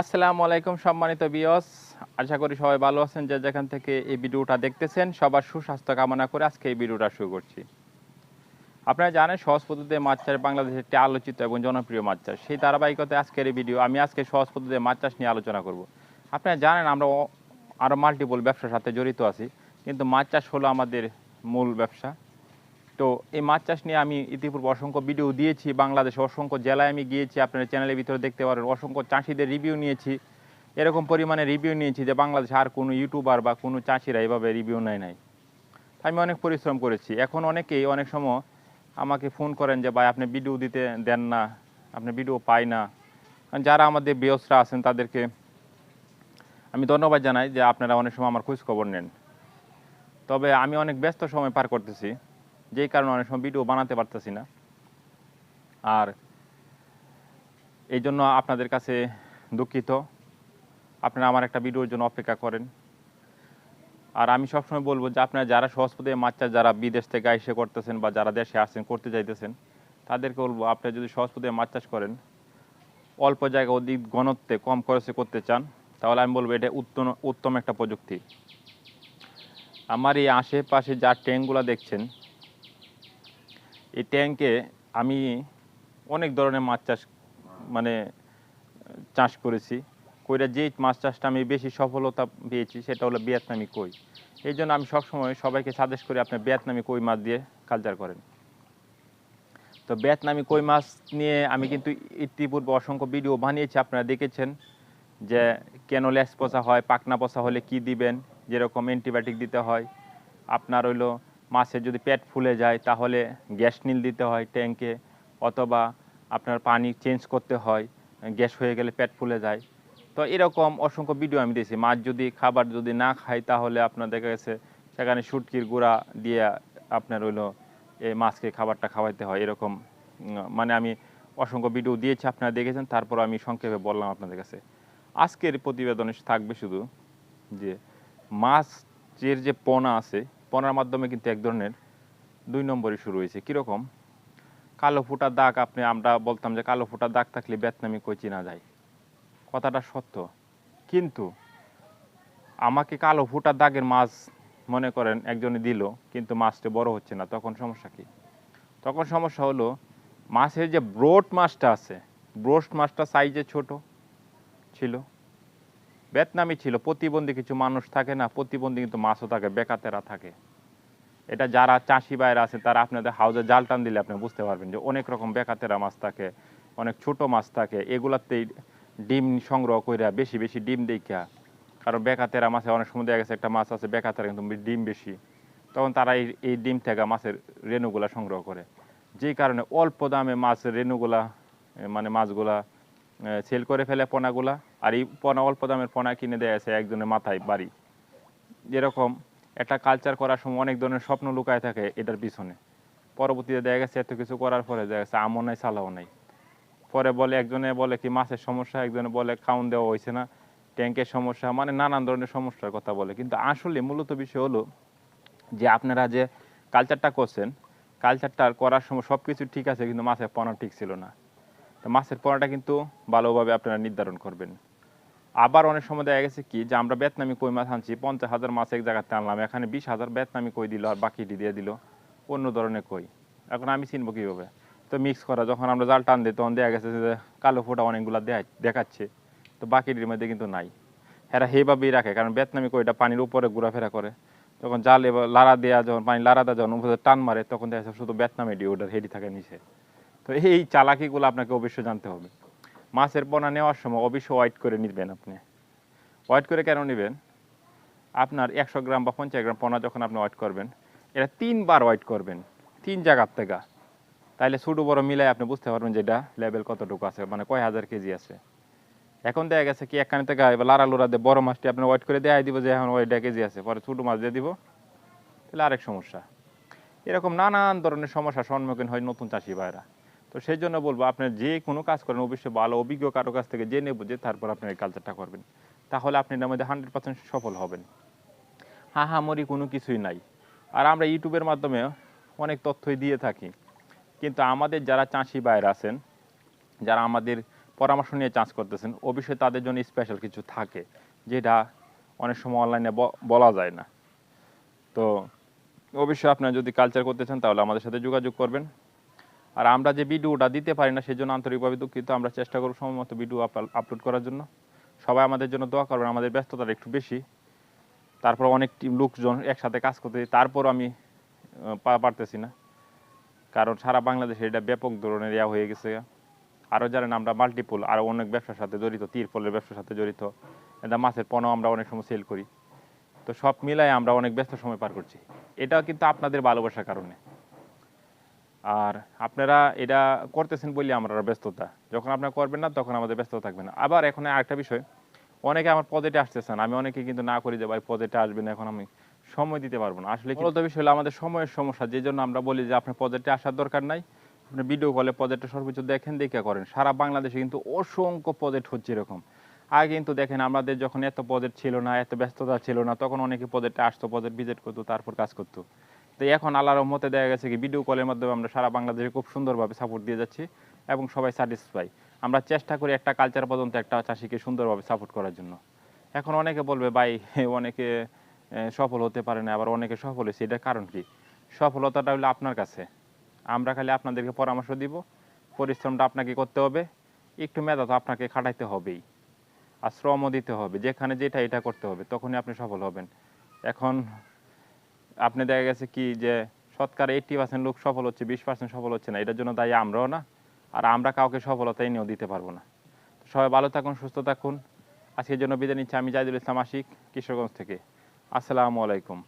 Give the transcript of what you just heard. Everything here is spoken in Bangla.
আসসালামু আলাইকুম, সম্মানিত বিয়স আশা করি সবাই ভালো আছেন, যে যেখান থেকে এই ভিডিওটা দেখতেছেন, সবার সুস্বাস্থ্য কামনা করে আজকে এই ভিডিওটা শুরু করছি। আপনারা জানেন, সহজ পদ্ধতিতে মাছ চাষ বাংলাদেশের একটি আলোচিত এবং জনপ্রিয় মাছ চাষ। সেই ধারাবাহিকতায় আজকের এই ভিডিও, আমি আজকে সহজ পদ্ধতিতে মাছ চাষ নিয়ে আলোচনা করব। আপনারা জানেন, আমরা আরও মাল্টিপল ব্যবসার সাথে জড়িত আছি, কিন্তু মাছ চাষ হলো আমাদের মূল ব্যবসা। তো এই মাছ চাষ নিয়ে আমি ইতিপূর্বে অসংখ্য ভিডিও দিয়েছি বাংলাদেশে অসংখ্য জেলায় আমি গিয়েছি, আপনার চ্যানেলের ভিতরে দেখতে পারেন, অসংখ্য চাষিদের রিভিউ নিয়েছি। এরকম পরিমাণে রিভিউ নিয়েছি যে বাংলাদেশে আর কোনো ইউটিউবার বা কোনো চাষিরা এভাবে রিভিউ নেয় নাই। আমি অনেক পরিশ্রম করেছি। এখন অনেকেই অনেক সময় আমাকে ফোন করেন যে, ভাই, আপনি ভিডিও দিতে দেন না, আপনি ভিডিও পাই না। আর যারা আমাদের বিয়সরা আছেন, তাদেরকে আমি ধন্যবাদ জানাই যে আপনারা অনেক সময় আমার খোঁজ খবর নেন। তবে আমি অনেক ব্যস্ত সময় পার করতেছি। যেই কারণে অনেক সময় ভিডিও বানাতে পারতেছি না। আর এই জন্য আপনাদের কাছে দুঃখিত। আপনারা আমার একটা ভিডিওর জন্য অপেক্ষা করেন। আর আমি সবসময় বলব যে আপনারা যারা সহজ পথে মাছ চাষ, যারা বিদেশ থেকে এসে করতেছেন বা যারা দেশে আসছেন করতে চাইতেছেন তাদেরকে বলব আপনি যদি সহজ পথে মাছ চাষ করেন, অল্প জায়গা অধিক ঘনত্বে কম খরচে করতে চান, তাহলে আমি বলব এটা উত্তম উত্তম একটা প্রযুক্তি। আমার এই আশেপাশে যা ট্যাঙ্কগুলো দেখছেন এই ট্যাঙ্কে আমি অনেক ধরনের মাছ চাষ মানে চাষ করেছি। কইরা যেই মাছ চাষটা আমি বেশি সফলতা পেয়েছি সেটা হলো ভিয়েতনামি কই। এই জন্য আমি সবসময় সবাইকে সাজেস্ট করি আপনি ভিয়েতনামি কই মাছ দিয়ে কালচার করেন। তো ভিয়েতনামি কই মাছ নিয়ে আমি কিন্তু ইতিপূর্বে অসংখ্য ভিডিও বানিয়েছি, আপনারা দেখেছেন যে কেন লেস পচা হয় পাকনা পচা হলে কি দিবেন, যেরকম অ্যান্টিবায়োটিক দিতে হয়। আপনার হইল মাছের যদি পেট ফুলে যায়, তাহলে গ্যাস নীল দিতে হয় ট্যাঙ্কে অথবা আপনার পানি চেঞ্জ করতে হয়, গ্যাস হয়ে গেলে পেট ফুলে যায়। তো এরকম অসংখ্য ভিডিও আমি দিয়েছি। মাছ যদি, খাবার যদি না খায়, তাহলে আপনার দেখা গেছে সেখানে শুটকির গুঁড়া দিয়ে আপনার হইল এই মাছকে খাবারটা খাওয়াইতে হয়। এরকম মানে আমি অসংখ্য ভিডিও দিয়েছি, আপনারা দেখেছেন, তারপর আমি সংক্ষেপে বললাম আপনাদের কাছে। আজকের প্রতিবেদনে থাকবে শুধু যে, মাছের যে পোনা আছে পোনার মাধ্যমে কিন্তু এক ধরনের দুই নম্বরই শুরু হয়েছে। কীরকম? কালো ফুটা দাগ আপনি, আমরা বলতাম যে কালো ফুটা দাগ থাকলে বেতনামি কই চিনা যায়। কথাটা সত্য। কিন্তু আমাকে কালো ফুটা দাগের মাছ মনে করেন একজনে দিল, কিন্তু মাছটা বড় হচ্ছে না। তখন সমস্যা কি? তখন সমস্যা হলো, মাছের যে ব্রোড মাছটা আছে, ব্রোট মাছটা সাইজে ছোট ছিল। বেতনামি ছিল, প্রতিবন্ধী কিছু মানুষ থাকে না, প্রতিবন্ধী কিন্তু মাছও থাকে, বেকাতেরা থাকে। এটা যারা চাষি বাইরে আছে, তারা আপনাদের হাউজে জাল টান দিলে আপনি বুঝতে পারবেন যে অনেক রকম বেকাতেরা মাছ থাকে, অনেক ছোট মাছ থাকে, এগুলাতেই ডিম সংগ্রহ কইরা বেশি বেশি ডিম দেখা কারণ বেকাতেরা মাছে অনেক সময় দেখা গেছে একটা মাছ আছে, বেকাতেরা কিন্তু ডিম বেশি। তখন তারা এই এই ডিম থেকে মাছের রেণুগুলা সংগ্রহ করে। যেই কারণে অল্প দামে মাছের রেণুগুলা মানে মাছগুলা সেল করে ফেলে পোনাগুলা। আর এই পোনা অল্প দামের পোনা কিনে দেয় আছে একজনের মাথায় বাড়ি। যেরকম একটা কালচার করার সময় অনেক ধরনের স্বপ্ন লুকায় থাকে এটার পিছনে। পরবর্তীতে দেখা গেছে এত কিছু করার পরে দেখা গেছে আমও নাই, সালাও নাই। পরে বলে, একজনে বলে কি মাছের সমস্যা, একজনে বলে খাউন দেওয়া হয়েছে না। ট্যাঙ্কের সমস্যা মানে নানান ধরনের সমস্যার কথা বলে। কিন্তু আসলে মূলত বিষয় হলো যে আপনারা যে কালচারটা করছেন কালচারটা করার সময় সব কিছু ঠিক আছে, কিন্তু মাছের পনা ঠিক ছিল না। তো মাছের পনাটা কিন্তু ভালোভাবে আপনারা নির্ধারণ করবেন। আবার অনেক সময় দেখা গেছে কি যে আমরা বেতনামি কই মাছ আনছি, পঞ্চাশ হাজার মাছ এক জায়গাতে আনলাম, এখানে বিশ হাজার বেতনামি কই দিল আর বাকিটি দিয়ে দিল, অন্য ধরনের কই। এখন আমি চিনবো কীভাবে? তো মিক্স করা, যখন আমরা জাল টান দিই, তখন দেখা গেছে যে কালো ফোটা অনেকগুলো দেখাচ্ছে, তো বাকিটির মধ্যে কিন্তু নাই। এরা সেইভাবেই রাখে, কারণ বেতনামি কইটা পানির উপরে ঘোরাফেরা করে। তখন জাল এবার লাড়া দেওয়া যখন পানি লাড়া দেওয়া যখন টান মারে, তখন দেখা যাচ্ছে শুধু বেতনামি ডি ওটার হেডি থাকে নিচে। তো এই চালাকিগুলো আপনাকে অবশ্যই জানতে হবে। মাছের পোনা নেওয়ার সময় অবশ্যই ওয়াইট করে নেবেন আপনি। ওয়াইট করে কেন নেবেন? আপনার একশো গ্রাম বা পঞ্চাশ গ্রাম পোনা যখন আপনি ওয়াইট করবেন, এটা তিনবার ওয়াইট করবেন, তিন জায়গার থেকে। তাইলে ছোটো বড় মিলাই আপনি বুঝতে পারবেন যে এটা লেভেল কতটুকু আছে মানে কয় হাজার কেজি আছে। এখন দেখা গেছে কি একখানে থেকে এবার লাড়া লোড়া দিয়ে বড় মাছটি আপনি ওয়াইট করে দেখাই দিব যে এখন ওইটা কেজি আছে, পরে ছোটো মাছ দিয়ে দিব। তাহলে আরেক সমস্যা। এরকম নানান ধরনের সমস্যার সম্মুখীন হয় নতুন চাষি ভাইরা। তো সেই জন্য বলব, আপনি যে কোনো কাজ করেন, অবশ্যই ভালো, অভিজ্ঞ কারও কাছ থেকে জেনে বুঝে তারপর আপনি এই কালচারটা করবেন। তাহলে আপনি এর মধ্যে হান্ড্রেড পার্সেন্ট সফল হবেন। হাহামরি কোনো কিছুই নাই। আর আমরা ইউটিউবের মাধ্যমে অনেক তথ্যই দিয়ে থাকি। কিন্তু আমাদের যারা চাষি বাইরে আছেন, যারা আমাদের পরামর্শ নিয়ে চাষ করতেছেন, অবশ্যই তাদের জন্য স্পেশাল কিছু থাকে, যেটা অনেক সময় অনলাইনে বলা যায় না। তো অবশ্যই আপনারা যদি কালচার করতে চান, তাহলে আমাদের সাথে যোগাযোগ করবেন। আর আমরা যে ভিডিওটা দিতে পারি না সেই জন্য আন্তরিকভাবে দুঃখিত। আমরা চেষ্টা করব সময় মতো ভিডিও আপলোড করার জন্য। সবাই আমাদের জন্য দোয়া করবেন, আমাদের ব্যস্ততাটা একটু বেশি। তারপর অনেক টিম লোকজন একসাথে কাজ করতে তারপর আমি পারতেছি না। কারণ সারা বাংলাদেশে এটা ব্যাপক ধরনের ইয়া হয়ে গেছে। আরও জানেন, আমরা মাল্টিপুল আরও অনেক ব্যবসার সাথে জড়িত তিরপলের ব্যবসার সাথে জড়িত। এটা মাছের পণ্য আমরা অনেক সময় সেল করি। তো সব মিলাই আমরা অনেক ব্যস্ত সময় পার করছি। এটাও কিন্তু আপনাদের ভালোবাসার কারণে। আর আপনারা এটা করতেছেন বলে আমরা ব্যস্ততা। যখন আপনারা করবেন না, তখন আমাদের ব্যস্ত থাকবে না। আবার এখন আরেকটা বিষয়, অনেকে আমার পজেটে আসতেছেন আমি অনেকে কিন্তু না করি যে, ভাই পজেটে আসবেন এখন আমি সময় দিতে পারব না। আসলে মূলত বিষয় হলো আমাদের সময়ের সমস্যা, যে জন্য আমরা বলি যে, আপনার পজেটে আসার দরকার নাই। আপনি ভিডিও কলে প্রজেক্টটা সর্বোচ্চ দেখেন, দেখে করেন। সারা বাংলাদেশে কিন্তু অসংখ্য প্রজেক্ট হচ্ছে এরকম। আগে কিন্তু দেখেন, আমাদের যখন এত প্রজেক্ট ছিল না, এত ব্যস্ততা ছিল না, তখন অনেকে প্রজেক্টে আসতো প্রজেক্ট ভিজিট করতো, তারপর কাজ করতো। তো এখন আল্লাহর রহমতে দেখা গেছে কি ভিডিও কলের মাধ্যমে আমরা সারা বাংলাদেশে খুব সুন্দরভাবে সাপোর্ট দিয়ে যাচ্ছি এবং সবাই স্যাটিসফাই আমরা চেষ্টা করি একটা কালচার পর্যন্ত একটা চাষিকে সুন্দরভাবে সাপোর্ট করার জন্য। এখন অনেকে বলবে, ভাই, অনেকে সফল হতে পারে না, আবার অনেকে সফল হয়েছে। এটার কারণ কি? সফলতাটা হলো আপনার কাছে। আমরা খালি আপনাদেরকে পরামর্শ দিব, পরিশ্রমটা আপনাকে করতে হবে, একটু মেধা তো আপনাকে খাটাইতে হবেই। আর শ্রমও দিতে হবে। যেখানে যেটা, এটা করতে হবে, তখনই আপনি সফল হবেন। এখন আপনি দেখা গেছে কি যে শতকরা এইটটি পার্সেন্ট লোক সফল হচ্ছে, বিশ পার্সেন্ট সফল হচ্ছে না, এটার জন্য দায়ী আমরাও না, আর আমরা কাউকে সফলতা এনেও দিতে পারব না। সবাই ভালো থাকুন, সুস্থ থাকুন। আজকের জন্য বিদায় নিচ্ছি আমি জাহিদুল ইসলাম আশিক, কিশোরগঞ্জ থেকে। আসসালামু আলাইকুম।